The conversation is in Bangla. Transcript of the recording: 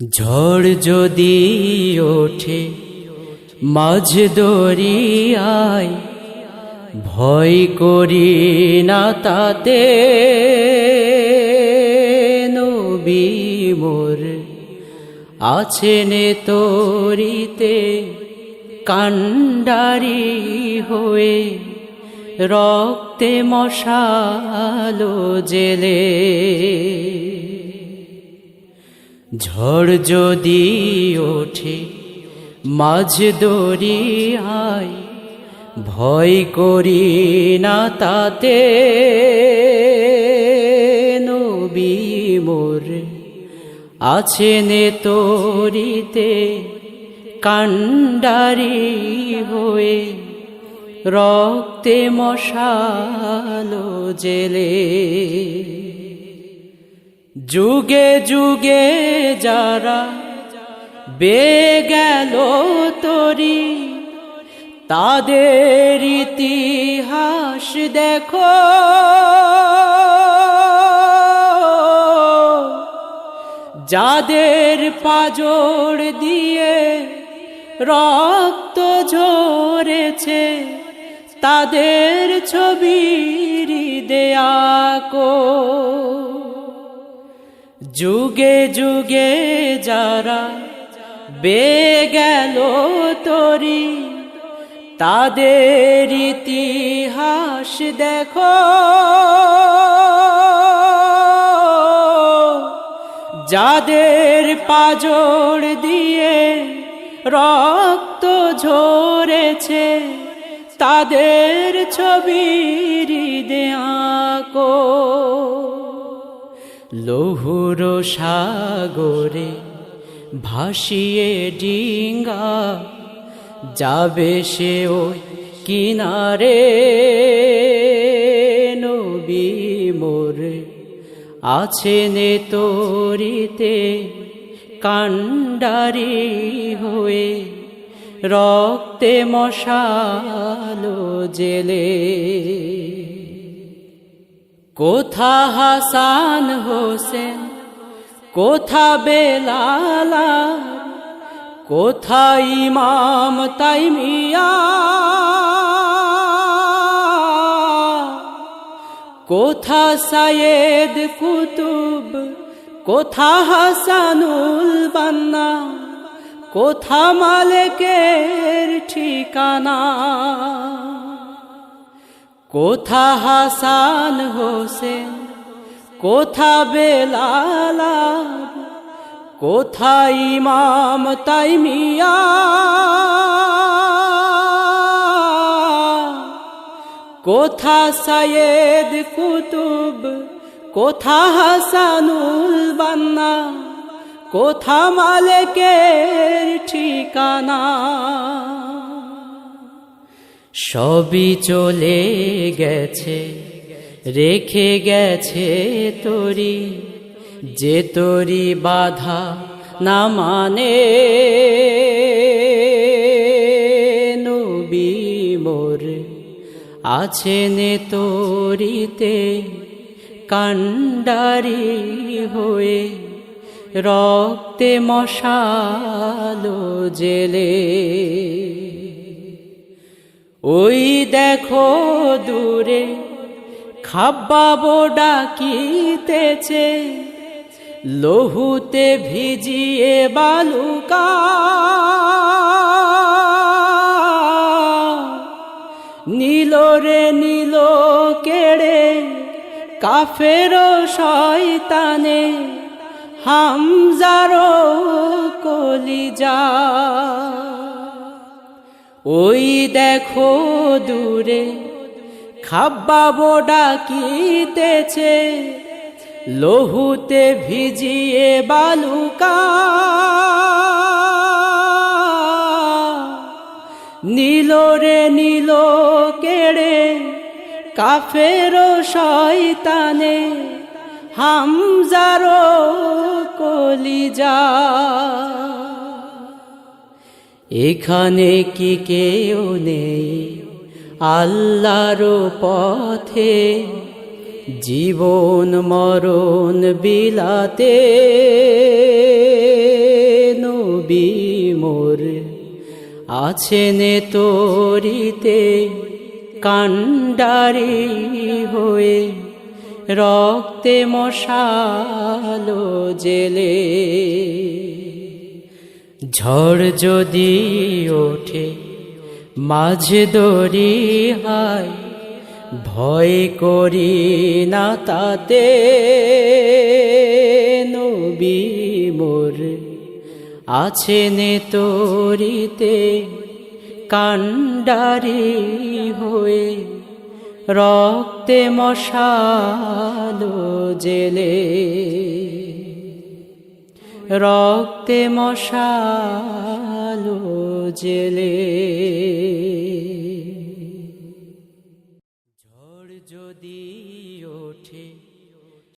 ঝড় যদি ওঠে, মাঝ দরিয়ায় ভয় করি না তাতে। নবী মোর আছেন তরিতে কাণ্ডারি হয়ে, রক্তে মশালো জেলে। ঝড় যদি ওঠে মাঝ দরিয়ায় ভয় করি না তাতে। নবী মোর আছেন তরিতে কাণ্ডারি হয়ে, রক্তে মশালো জেলে। যুগে যুগে যারা বে গেল তরি, তাদের ইতিহাস দেখো। যাদের পাজর দিয়ে রক্ত ঝরেছে, তাদের ছবির দেয়াকো যুগে যুগে যারা বে গেল তরি, তাদের ইতিহাস দেখো। যাদের পাজর দিয়ে রক্ত ঝরেছে, তাদের ছবির দেয়াকো। লৌহুর সাগরে ভাসিয়ে ডিঙ্গা যাবে সে ওই কিনারে নবী মোর। আছেন তরিতে কাণ্ডারি হয়ে, রক্তে মশালো জেলে। কোথা হাসান হোসেন? কোথা বেলালা? কোথা ইমাম তাইমিয়া? কোথা সায়েদ কুতুব? কোথা হাসানুল বান্না? কোথা মালিকের ঠিকানা? কোথা হাসান হোসেন? কোথা বেলালা কোথা ইমাম তাইমিয়া? কোথা সায়েদ কুতুব? কোথা হাসানুল বান্না? কোথা মালিকের ঠিকানা? সবই চলে গেছে, রেখে গেছে তরি। যে তরি বাধা না মানে নবী মোর আছেন তরিতে কাণ্ডারি হয়ে, রক্তে মশালো জেলে। ওই দেখো দূরে খাব্বাবো ডাকিতেছে। লহুতে ভিজিয়ে বালুকা। নীল রে নীল কেড়ে কাফের শয়তানে হামজারো কলিজা। ওই দেখো দূরে খাব্বা ডাকিতেছে, লহুতে ভিজিয়ে বালুকা। নীল রে নীল কেড়ে কাফের শয়তানে হামজারো কলিজা। এখানে কি কেউ নেই? আল্লাহর পথে। জীবন, মরণ বিলাতে নবী মোর আছেন তোরিতে, কাণ্ডারি হয়ে। রক্তে মশালো জেলে। ঝড় যদি ওঠে, মাঝে দড়ি হায়, ভয় করি না তাতে। নবী মোর আছেন তোরিতে কাণ্ডারি হয়ে, রক্তে মশালো জেলে। রক্তে মশালো জেলে।